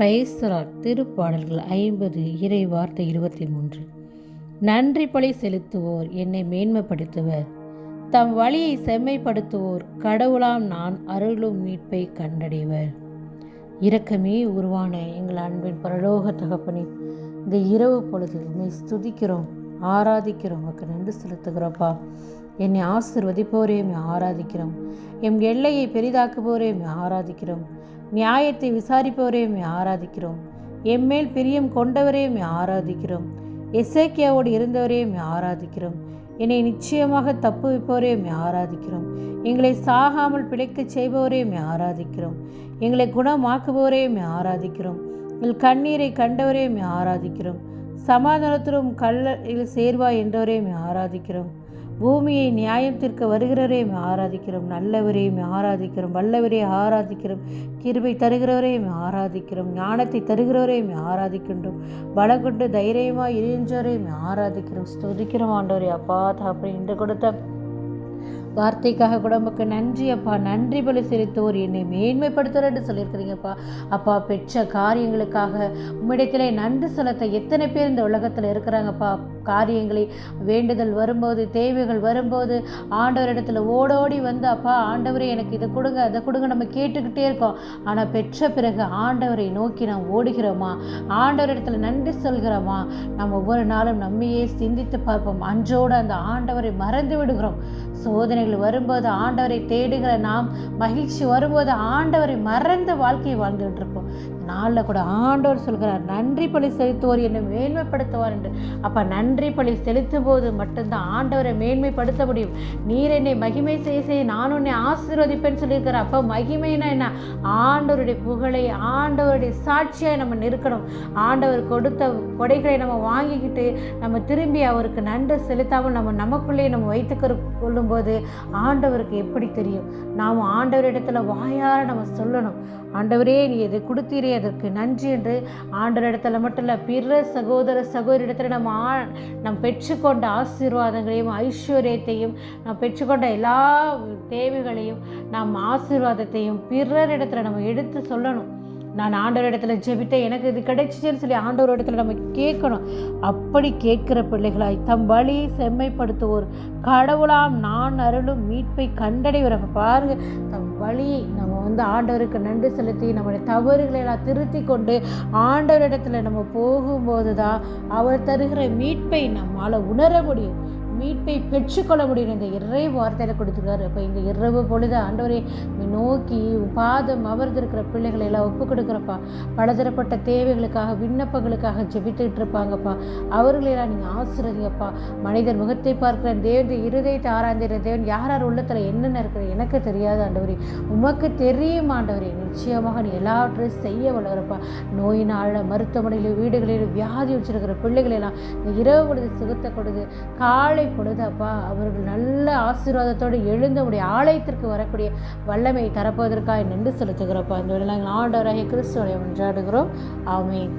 பிரைஸ்தரார் திருப்பாடல்கள் ஐம்பது இறை வார்த்தை இருபத்தி மூன்று. நன்றி பழி செலுத்துவோர் என்னை மேன்மைப்படுத்துவர். தம் வழியை செம்மைப்படுத்துவோர் கடவுளாம் நான் அருளும் மீட்பை கண்டடைவர். இரக்கமே உருவான எங்கள் அன்பின் பரலோக தகப்பனே இந்த இரவு பொழுது உண்மை ஸ்துதிக்கிறோம். ஆராதிக்கிறோம் உமக்கு நன்றி செலுத்துகிறோப்பா என்னை ஆசிர்வதிப்போரே ஆராதிக்கிறோம். எம் எல்லையை பெரிதாக்குவோரே ஆராதிக்கிறோம். நியாயத்தை விசாரிப்பவரே ஆராதிக்கிறோம். எம்மேல் பிரியம் கொண்டவரே ஆராதிக்கிறோம். எசேக்கியாவோடு இருந்தவரே ஆராதிக்கிறோம். என்னை நிச்சயமாக தப்புவிப்பவரே ஆராதிக்கிறோம். எங்களை சாகாமல் பிழைக்கச் செய்பவரே ஆராதிக்கிறோம். எங்களை குணமாக்குபவரே ஆராதிக்கிறோம். எங்கள் கண்ணீரை கண்டவரே ஆராதிக்கிறோம். சமாதானத்திலும் கல்லில் சேர்வாய் என்றவரையும் ஆராதிக்கிறோம். பூமியை நியாயம் தீர்க்க வருகிறவரே ஆராதிக்கிறோம். நல்லவரையும் ஆராதிக்கிறோம். வல்லவரையும் ஆராதிக்கிறோம். கிருபை தருகிறவரையும் ஆராதிக்கிறோம். ஞானத்தை தருகிறவரையும் ஆராதிக்கின்றோம். பலம் கொண்டு தைரியமாக இருந்தவரே ஆராதிக்கிறோம். ஸ்துதிக்கிறோம் ஆண்டவரே அப்பா தாப்பரை இன்று கொடுத்த வார்த்தைக்காக கூட உமக்கு நன்றி அப்பா. நன்றி பலி செலுத்துவோர். என்னை மேன்மைப்படுத்துறேன்னு சொல்லியிருக்கிறீங்கப்பா. அப்பா பெற்ற காரியங்களுக்காக உம்மிடத்திலே நன்றி செலுத்த எத்தனை பேர் இந்த உலகத்தில் இருக்கிறாங்கப்பா. காரியங்களை வேண்டுதல் வரும்போது தேவைகள் வரும்போது ஆண்டவரிடத்துல ஓடோடி வந்து அப்பா ஆண்டவரே எனக்கு இதை கொடுங்க அதை கொடுங்க நம்ம கேட்டுக்கிட்டே இருக்கோம். ஆனால் பெற்ற பிறகு ஆண்டவரை நோக்கி நாம் ஓடுகிறோமா? ஆண்டவரிடத்துல நன்றி சொல்கிறோமா? நம்ம ஒவ்வொரு நாளும் நம்மையே சிந்தித்து பார்ப்போம். அன்றோடு அந்த ஆண்டவரை மறந்து விடுகிறோம். சோதனை வேதனைகள் வரும்போது ஆண்டவரை தேடுகிற நாம் மகிழ்ச்சி வரும்போது ஆண்டவரை மறந்த வாழ்க்கையை வாழ்ந்துகிட்டு இருக்கோம் நாளில் கூட ஆண்டவர் சொல்கிறார் நன்றி பலி செலுத்துவோர் என்னை மேன்மைப்படுத்துவார் என்று. அப்போ நன்றி பலி செலுத்தும் போது மட்டும்தான் ஆண்டவரை மேன்மைப்படுத்த முடியும். நீர் என்னை மகிமை செய்ய செய்ய நான் உன்னை ஆசீர்வதிப்பேன்னு சொல்லியிருக்கிறார் அப்போ மகிமைனா என்ன? ஆண்டவருடைய புகழை ஆண்டவருடைய சாட்சியாக நம்ம நிற்கணும் ஆண்டவர் கொடுத்த கொடைகளை நம்ம வாங்கிக்கிட்டு நம்ம திரும்பி அவருக்கு நன்றி செலுத்தாமல் நம்ம நமக்குள்ளேயே நம்ம வைத்துக்கிற கொள்ளும்போது ஆண்டவருக்கு எப்படி தெரியும்? நாம் ஆண்டவரிடத்துல வாயார நம்ம சொல்லணும். ஆண்டவரே நீ எது கொடுத்தீரே அதற்கு நன்றி என்று ஆண்டவர் இடத்துல மட்டும் இல்லை பிற சகோதர சகோதரிடத்தில் நம்ம ஆ நம் பெற்றுக்கொண்ட ஆசீர்வாதங்களையும் ஐஸ்வர்யத்தையும் நாம் பெற்றுக்கொண்ட எல்லா தேவைகளையும் நாம் ஆசீர்வாதத்தையும் பிறரிடத்துல நம்ம எடுத்து சொல்லணும். நான் ஆண்டவர் இடத்துல ஜெபித்தேன். எனக்கு இது கிடைச்சிச்சுன்னு சொல்லி ஆண்டவர் இடத்துல நம்ம கேட்கணும். அப்படி கேட்கிற பிள்ளைகளாய் தம் வழியை செம்மைப்படுத்துவோர். கடவுளாம் நான் அருளும் மீட்பை கண்டடைவர். அப்போ பாருங்க தம் வழியை நம்ம வந்து ஆண்டவருக்கு நன்றி செலுத்தி நம்முடைய தவறுகளை எல்லாம் திருத்தி கொண்டு ஆண்டவரிடத்துல நம்ம போகும்போது தான் அவர் தருகிற மீட்பை நம்மால் உணர முடியும் மீட்பை பெற்றுக்கொள்ள முடியும் இந்த இறை வார்த்தையில் கொடுத்துருக்காரு. அப்போ இந்த இரவு பொழுது ஆண்டவரை நோக்கி பாதம் அமர்ந்திருக்கிற பிள்ளைகளை எல்லாம் ஒப்பு கொடுக்குறப்பா. பலதரப்பட்ட தேவைகளுக்காக விண்ணப்பங்களுக்காக ஜெபித்துக்கிட்டு இருப்பாங்கப்பா. அவர்களெல்லாம் நீங்கள் ஆசிரியப்பா மனிதர் முகத்தை பார்க்கிற தேவன் இருதயத்தை ஆராய்ந்திர தேவன் யார் யார் உள்ளத்தில் என்னென்ன இருக்கிற எனக்கு தெரியாது ஆண்டவரே. உமக்கு தெரியும் ஆண்டவரே. நிச்சயமாக நீ எல்லாவற்றையும் செய்ய வளர்ப்பா நோயினால் மருத்துவமனையில் வீடுகளில் வியாதி வச்சிருக்கிற பிள்ளைகளெல்லாம் நீ இரவு பொழுது சுகத்தை கொடுது காலை பொழுது அப்பா அவர்கள் நல்ல ஆசீர்வாதத்தோடு எழுந்த உடைய ஆலயத்திற்கு வரக்கூடிய வல்லமை தரப்பதற்காக நின்று செலுத்துகிறப்பா. இந்த வேலை நாங்கள் ஆண்டவராகிய கிறிஸ்துவனை ஒன்றாடுகிறோம் ஆமென்.